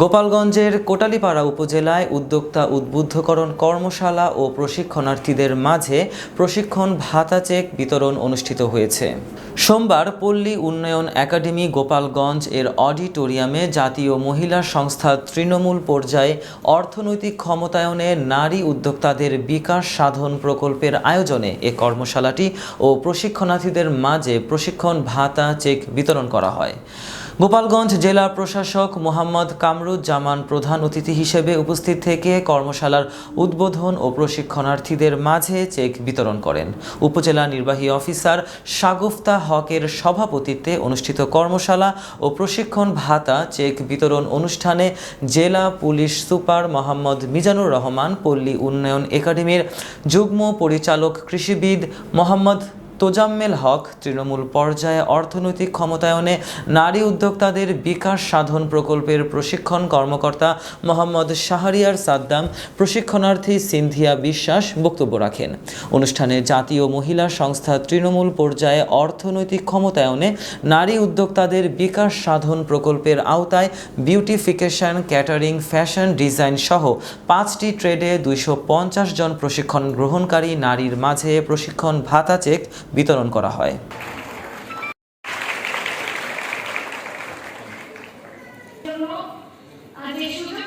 গোপালগঞ্জের কোটালীপাড়া উপজেলায় উদ্যোক্তা উদ্বুদ্ধকরণ কর্মশালা ও প্রশিক্ষণার্থীদের মাঝে প্রশিক্ষণ ভাতা চেক বিতরণ অনুষ্ঠিত হয়েছে। সোমবার পল্লী উন্নয়ন একাডেমি গোপালগঞ্জ এর অডিটোরিয়ামে জাতীয় মহিলা সংস্থা তৃণমূল পর্যায়ে অর্থনৈতিক ক্ষমতায়নে নারী উদ্যোক্তাদের বিকাশ সাধন প্রকল্পের আয়োজনে এ কর্মশালাটি ও প্রশিক্ষণার্থীদের মাঝে প্রশিক্ষণ ভাতা চেক বিতরণ করা হয়। গোপালগঞ্জ জেলা প্রশাসক মোহাম্মদ কামরুজ্জামান প্রধান অতিথি হিসেবে উপস্থিত থেকে কর্মশালার উদ্বোধন ও প্রশিক্ষণার্থীদের মাঝে চেক বিতরণ করেন। উপজেলা নির্বাহী অফিসার শাগুফতা হকের সভাপতিত্বে অনুষ্ঠিত কর্মশালা ও প্রশিক্ষণ ভাতা চেক বিতরণ অনুষ্ঠানে জেলা পুলিশ সুপার মোহাম্মদ মিজানুর রহমান, পল্লী উন্নয়ন একাডেমির যুগ্ম পরিচালক কৃষিবিদ মোহাম্মদ তোজাম্মেল হক তৃণমূল পর্যায়ে অর্থনৈতিক ক্ষমতায়নে নারী উদ্যোক্তাদের বিকাশ সাধন প্রকল্পের প্রশিক্ষণ কর্মকর্তা মোহাম্মদ শাহরিয়ার সাদ্দাম, প্রশিক্ষণার্থী সিন্ধিয়া বিশ্বাস বক্তব্য রাখেন। অনুষ্ঠানে জাতীয় মহিলা সংস্থা তৃণমূল পর্যায়ে অর্থনৈতিক ক্ষমতায়নে নারী উদ্যোক্তাদের বিকাশ সাধন প্রকল্পের আওতায় বিউটিফিকেশন, ক্যাটারিং, ফ্যাশন ডিজাইন সহ পাঁচটি ট্রেডে দুইশো পঞ্চাশ জন প্রশিক্ষণ গ্রহণকারী নারীর মাঝে প্রশিক্ষণ ভাতা চেক বিতরণ করা হয়। আজ এই সুযোগ